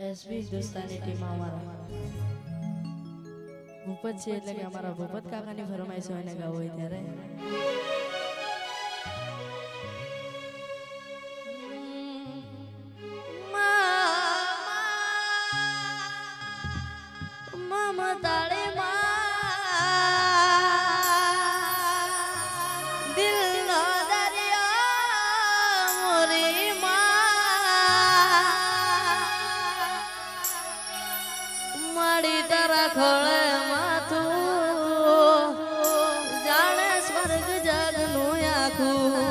SB દોસ્તાની ટીમમાં અમારા ભૂપત છે એટલે કે અમારા ભૂપત કાકાની ફરમાઈશ છે ને ગાવું હોય ત્યારે. તાળે ઉપાડી તારા ખોળે માથું. જાણે સ્વર્ગ જગનું આખું.